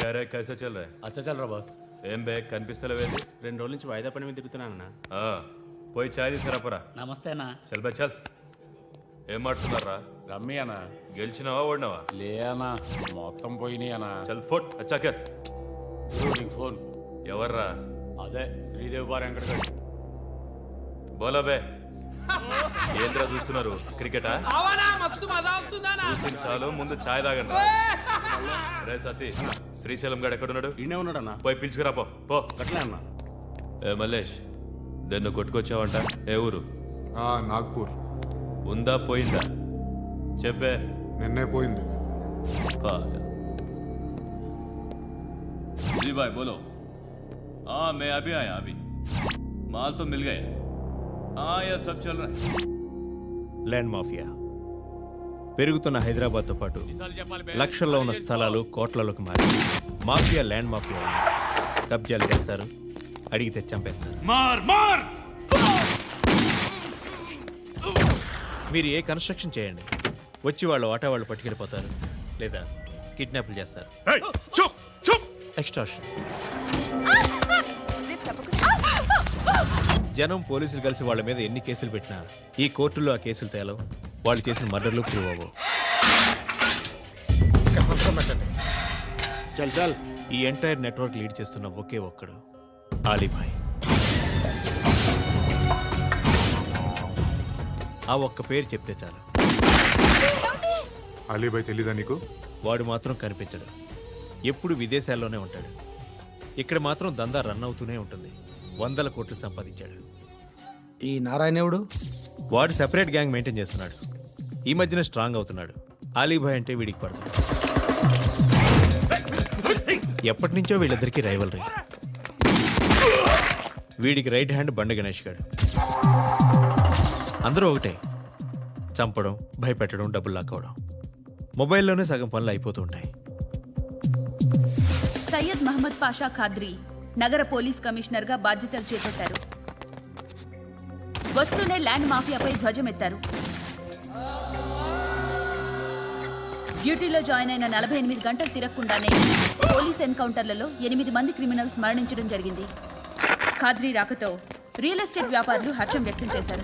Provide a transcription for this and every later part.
क्या रे कैसे चल रहा है అచ్చా చల్లరా బాస్ ఏం బే కనిపిస్తలేవేంది రెండు రోజుల నుంచి వాయిదా పని మీద తిరుగుతున్నానన్నా ఆ, పోయి చాయ్ తీసుకురాపరా నమస్తే అన్న చల్ బే చల్ ఏం మాట్లాడుతున్నారా రమ్మి అన్న గెలిచినావా ఓడినావా లే అన్న మొత్తం పోయినాయి అన్న చల్ ఫోట్ అచ్చాకర్ నీకు ఫోన్ ఎవర్రా అదే శ్రీదేవి బార్ వెంకటగడ్ బోలా బే ఏంద్రా చూస్తున్నారు క్రికెటా అవనా మస్తు మజా వస్తుందనా చూసింది చాలు ముందు చాయ్ తాగండి రే సతీ శ్రీశైలం గడు ఎక్కడున్నాడు ఈయనే ఉన్నాడన్నా పోయి పిలుచుకురా పో పో అట్లే అన్నా ఏ మల్లేష్ దన్ను కొట్టుకొచ్చావంట ఏ ఊరు ఆ, నాగ్పూర్ ఉందా పోయిందా చెప్పే నిన్నే పోయింది पागल जी भाई बोलो हाँ मैं अभी आया अभी माल तो मिल गया हाँ यह सब चल रहा है ల్యాండ్ మాఫియా పెరుగుతున్న హైదరాబాద్తో పాటు లక్షల్లో ఉన్న స్థలాలు కోట్లలోకి మారి మాఫియా ల్యాండ్ మాఫియా కబ్జాలు చేస్తారు అడిగితే చంపేస్తారు मार मार మీరు ఏ కన్స్ట్రక్షన్ చేయండి వచ్చి వాళ్ళ వాటా వాళ్ళు పట్టుకెళ్ళిపోతారు లేదా కిడ్నాప్లు చేస్తారు ఎక్స్ట్రాషన్ జనం పోలీసులు కలిసి వాళ్ళ మీద ఎన్ని కేసులు పెట్టినా ఈ కోర్టుల్లో ఆ కేసులు తేలవు. వాళ్ళు చేసిన మర్డర్లు ప్రూవ్ అవ్వవు. చల్ చల్. ఈ ఎంటైర్ నెట్వర్క్ లీడ్ చేస్తున్న ఒకే ఒక్కడు ఆలీభాయ్. ఆ ఒక్క పేరు చెప్తే చాలు. అలీబాయ్ తెలీదా నీకు? వాడు మాత్రం కనిపించడు. ఎప్పుడు విదేశాల్లోనే ఉంటాడు. ఇక్కడ మాత్రం దందా రన్ అవుతూనే ఉంటుంది. వందల కోట్లు సంపాదించాడు. ఈ నారాయణవుడు వాడు సెపరేట్ గ్యాంగ్ మెయింటైన్ చేస్తున్నాడు. ఈ మధ్యన స్ట్రాంగ్ అవుతున్నాడు. ఆలీభాయ్ అంటే వీడికి పడదు. ఎప్పటి నుంచో వీళ్ళిద్దరికీ రైవలరీ వీడికి రైట్ హ్యాండ్ బండ గణేష్ గాడు. అందరూ ఒకటే. చంపడం భయపెట్టడం డబ్బులు లాక్కోవడం. మొబైల్లోనే సగం పనులు అయిపోతూ ఉంటాయి. సయ్యద్ మహమ్మద్ పాషా ఖాద్రి నగర పోలీస్ కమిషనర్గా బాధ్యతలు చేపట్టారు. వస్తూనే ల్యాండ్ మాఫియాపై ధ్వజమెత్తారు. డ్యూటీలో జాయిన్ అయిన నలభై ఎనిమిది గంటలు తిరగకుండానే పోలీస్ ఎన్కౌంటర్లలో ఎనిమిది మంది క్రిమినల్స్ మరణించడం జరిగింది. ఖాద్రి రాకతో రియల్ ఎస్టేట్ వ్యాపారులు హర్షం వ్యక్తం చేశారు.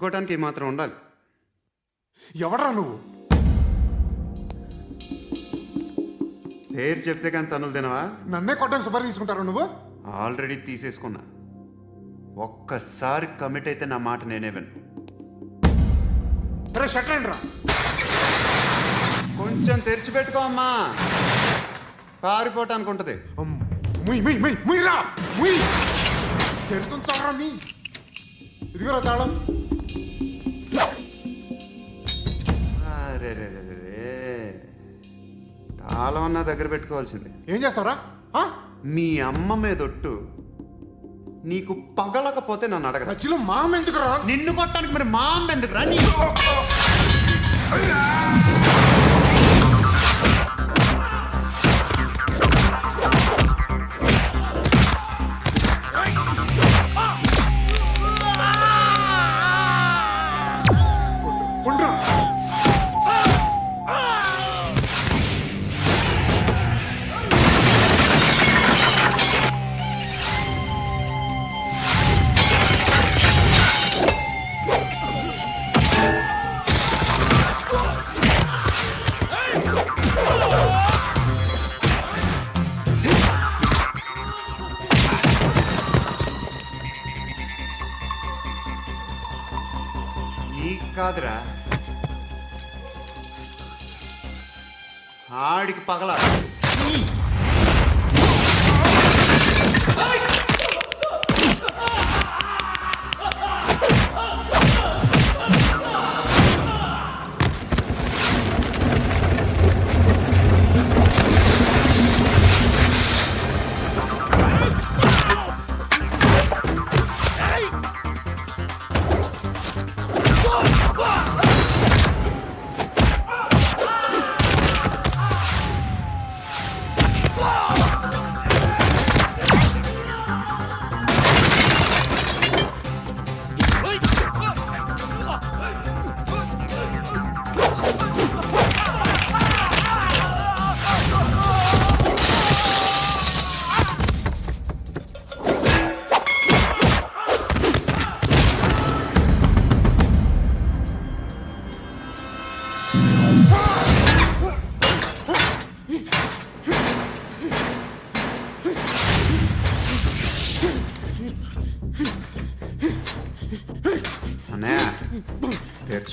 కొట్టుకోవటానికి మాత్రం ఉండాలి. ఎవడరా నువ్వు? పేరు చెప్తే కానీ తనులు తినవా? నన్నే కొట్టడానికి సుపారీ తీసుకుంటారా నువ్వు? ఆల్రెడీ తీసేసుకున్నా. ఒక్కసారి కమిట్ అయితే నా మాట నేనే విను. రే షట్ రా. కొంచెం తెరిచిపెట్టుకో అమ్మా. పారిపోవటానికి ఉంటుంది. ముయ్ ముయ్ ముయ్ ముయ్ రా ముయ్. తెలుస్తుంది చావరా నీ? ఇదిగోరా తాళం. తాళం అన్నా దగ్గర పెట్టుకోవాల్సింది. ఏం చేస్తావురా? ఆ? మీ అమ్మ మీదొట్టు నీకు పగలకపోతే నన్ను అడగరా. మధ్యలో మామ నిన్ను కొట్టడానికి మరి మా అమ్మ నీ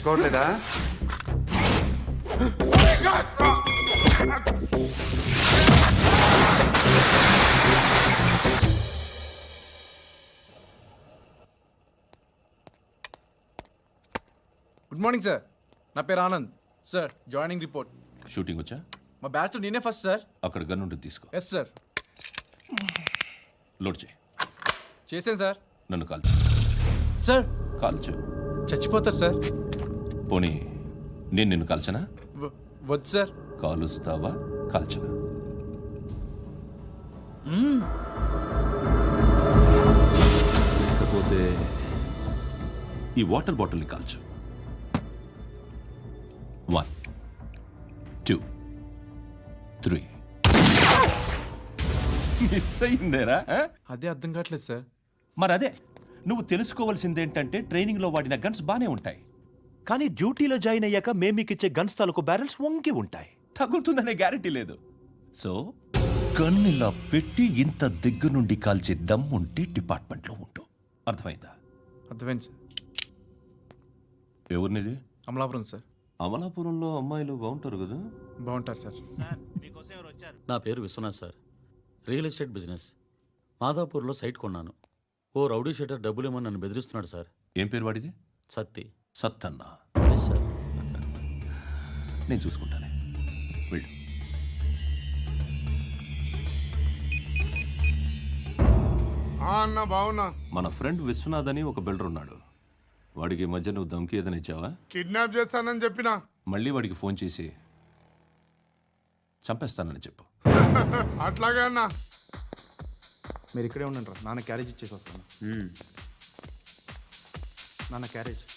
తెచ్చుకోవట్లేదా గుడ్ మార్నింగ్ సార్ నా పేరు Anand. Sir joining report shooting వచ్చా? మా బ్యాచ్ నేనే ఫస్ట్ సార్ అక్కడ గన్ ఉంటుంది తీసుకో. ఎస్ సార్ లోడ్ చేయి. చేశాను సార్ నన్ను కాల్చు. సార్ కాల్చు. చచ్చిపోతారు సార్ పోనీ నేను నిన్ను కాల్చనా? వద్దు సార్. కాలుస్తావా? కాల్చనా? లేకపోతే ఈ వాటర్ బాటిల్ని కాల్చు. One two three. మిస్ అయిందేరా? అదే అర్థం కావట్లేదు సార్. మరి అదే నువ్వు తెలుసుకోవాల్సిందేంటంటే ట్రైనింగ్లో వాడిన గన్స్ బానే ఉంటాయి. కానీ డ్యూటీలో జాయిన్ అయ్యాక మేము మీకు ఇచ్చే గన్స్ తాలూకు బ్యారెల్స్ వంగి ఉంటాయి. తగులుతుందనే గ్యారెంటీ లేదు. సో గన్ ఇలా పెట్టి ఇంత దగ్గర నుండి కాల్చే దమ్ ఉంటే డిపార్ట్మెంట్లో ఉంటూ అర్థమైందా? అర్థమైంది సార్. ఎవరినిది? అమలాపురం సార్. అమలాపురంలో అమ్మాయిలు బాగుంటారు కదా? బాగుంటారు సార్. నా పేరు Vishwanath sir. Real estate business. మాదాపూర్లో site కొన్నాను. ఓ రౌడీ షెటర్ డబ్బులు ఇవ్వమని నన్ను బెదిరిస్తున్నాడు సార్. ఏం పేరు వాడిది? సత్తి. సత్తన్న. నేను చూసుకుంటానే. వెళ్ళు. అన్న బావున్నా. మన ఫ్రెండ్ విశ్వనాథ్ అని ఒక బిల్డర్ ఉన్నాడు. వాడికి ఈ మధ్య నువ్వు దమ్కి ఏదైనా ఇచ్చావా? కిడ్నాప్ చేస్తానని చెప్పిన. మళ్ళీ వాడికి ఫోన్ చేసి చంపేస్తానని చెప్పు. అట్లాగే అన్న. మీరు ఇక్కడే ఉండండి రా. నాన్న క్యారేజ్ ఇచ్చేసి వస్తాను. నాన్న క్యారేజ్.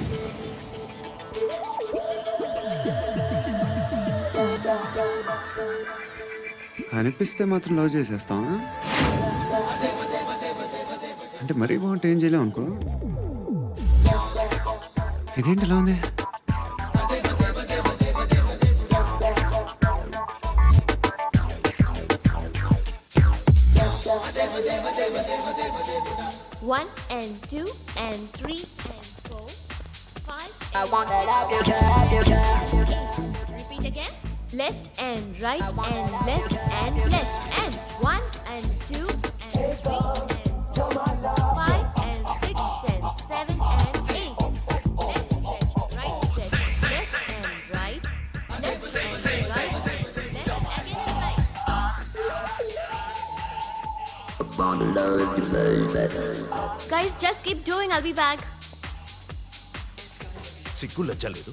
కనిపిస్తే మాత్రం లవ్ చేసేస్తాం అంటే మరీ బాగుంటే ఏం చేయలేం అనుకో ఇదేంటి ఇలా ఉంది One and two and three and four, five. I love you, love you, love Left and right and left and left and one and two and three and four, five and six and seven and eight. Left stretch, right stretch, left and right, left and right and left again and right. Guys, just keep doing. I'll be back. సిగ్గు లజ్జ లేదు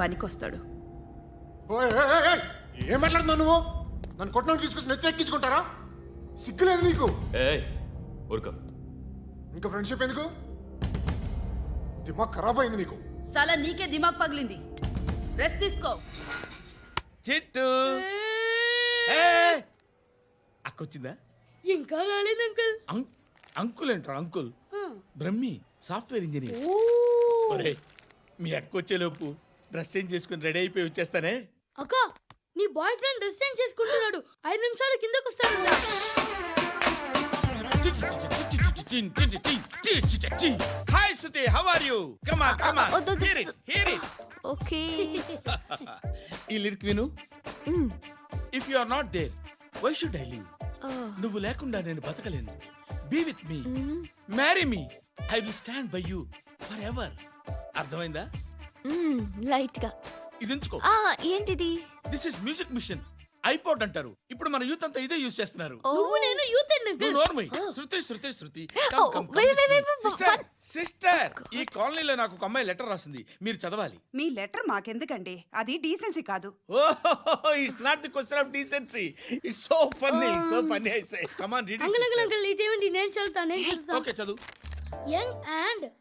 పనికొస్తాడు. ఏం మాట్లాడుతున్నావు నువ్వు? నన్ను కొట్టడానికి తీసుకొచ్చి నెత్తి ఎక్కించుకుంటారా? సిగ్గులేదు నీకు? ఏ ఊరుకో. ఇంకా ఫ్రెండ్షిప్ ఎందుకు? దిమాగ్ ఖరాబ్ అయింది నీకు. సలా నీకే దిమాగ్ పగిలింది. రెస్ట్ తీసుకో. చిట్టు. అక్కొచ్చిందా? ఇంకా రాలేదు అంకుల్. అం- అంకుల్ అంటారు అంకుల్. Brahmi software engineer. మీ అక్క వచ్చేలోపు డ్రెస్ చేంజ్ చేసుకుని రెడీ అయిపోయి వచ్చేస్తానే. అక్క నీ బాయ్ ఫ్రెండ్ డ్రెస్ చేంజ్ చేసుకుంటున్నాడు. ఐదు నిమిషాలు కిందకు వస్తాడు hi Suthi how are you come on come on. Hear it hear it okay. ఈ లిరిక్ విను. If you are not there why should I live నువ్వు లేకుండా నేను బతకలేను. Be with me marry me I will stand by you forever అర్థమైందా? లైట్గా ఇది ఉంచుకో. ఆ ఏంటిది? This is music machine iPod అంటారు. ఇప్పుడు మన యూత్ అంతా ఇదే యూస్ చేస్తున్నారు. నువ్వు నేను యూత్ నువ్వు నోర్మై Shruti Shruti Shruti. Oh, sister sister ఈ కాలనీలో నాకు ఒక అమ్మాయి లెటర్ రాసింది. మీరు చదవాలి. మీ లెటర్ మాకెందుకండి? అది డీసెన్సీ కాదు. It's not the question of decency it's so funny so funny I say come on read uncle uncle నేను చదువుతాను ఓకే చదువు. Young and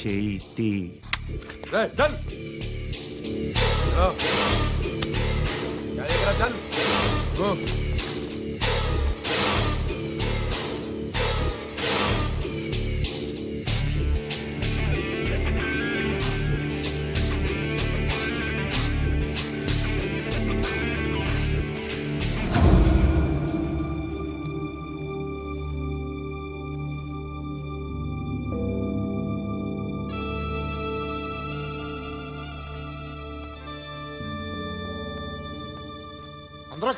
చేతి అందరూ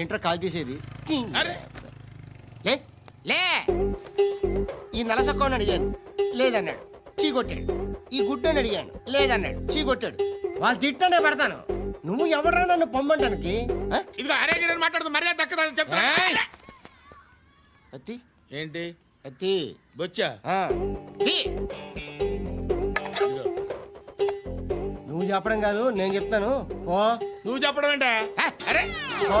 ఏంట్రా కాల్ తీసేది? అరే. లే లే. ఈ నలసక్కని అడిగాను లేదన్నాడు. చీ కొట్టాడు ఈ గుడ్డని అడిగాను లేదన్నాడు. చీ కొట్టాడు వాళ్ళు తిట్టానే పెడతాను. నువ్వు ఎవడరా నన్ను పొమ్మంటానికి? ఆ? ఇదిగో అరే గిరని మాట్లాడుతూ మర్యాద దక్కదని చెప్తా అత్తి. ఏంటి? అత్తి. బొచ్చా? ఆ. తీ. నువ్వు చెప్పడం కాదు నేను చెప్తాను. ఓ నువ్వు చెప్పడం ఏంటే? అరే. ఓ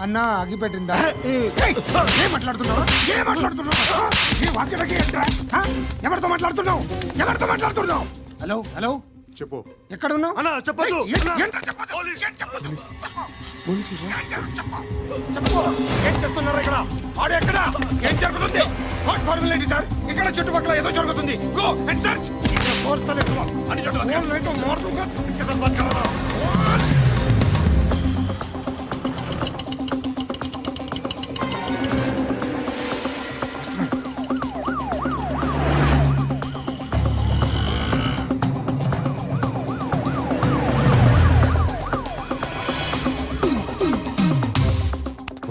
అన్నా అగ్గి పెట్టిందా ఏం మాట్లాడుతున్నావు? ఏం మాట్లాడుతున్నావు? ఏంట్రా? ఎవరితో మాట్లాడుతున్నావు? ఎవరితో మాట్లాడుతున్నావు? Hello hello? చెప్పు. ఎక్కడ ఉన్నావు అన్నా చెప్పదు ఏం- ఏంట్రా చెప్పొద్దు? ఏం చెప్పొద్దు? ఏం చెప్పు? చెప్పు. ఏం చేస్తున్నారు ఇక్కడ? ఆడు ఎక్కడ? ఏం జరుగుతుంది? వాట్ ఫార్మల్ ఏంటి సార్? ఇక్కడ చుట్టుపక్కల ఏదో జరుగుతుంది. గో అండ్ సర్చ్ అని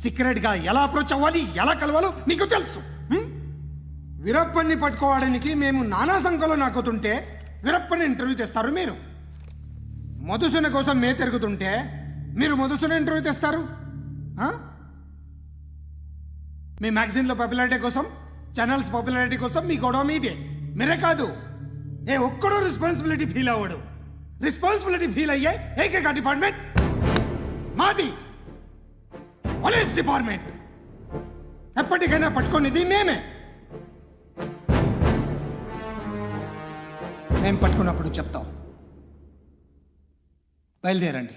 సీక్రెట్గా ఎలా అప్రోచ్ అవ్వాలి ఎలా కలవాలో మీకు తెలుసు. వీరప్పని పట్టుకోవడానికి మేము నానా సంఖ్యలో నాకుతుంటే వీరప్పని ఇంటర్వ్యూ తెస్తారు మీరు. మధుసూన కోసం మే తిరుగుతుంటే మీరు మధుసూన ఇంటర్వ్యూ తెస్తారు. మీ మ్యాగజైన్లో పాపులారిటీ కోసం ఛానల్స్ పాపులారిటీ కోసం మీ గొడవ మీదే. మీరే కాదు. ఏ ఒక్కడో రెస్పాన్సిబిలిటీ ఫీల్ అవ్వడు. రెస్పాన్సిబిలిటీ ఫీల్ అయ్యే ఏకైక డిపార్ట్మెంట్ మాది. Police department. ఎప్పటికైనా పట్టుకునేది మేమే. మేము పట్టుకున్నప్పుడు చెప్తాం. బయలుదేరండి.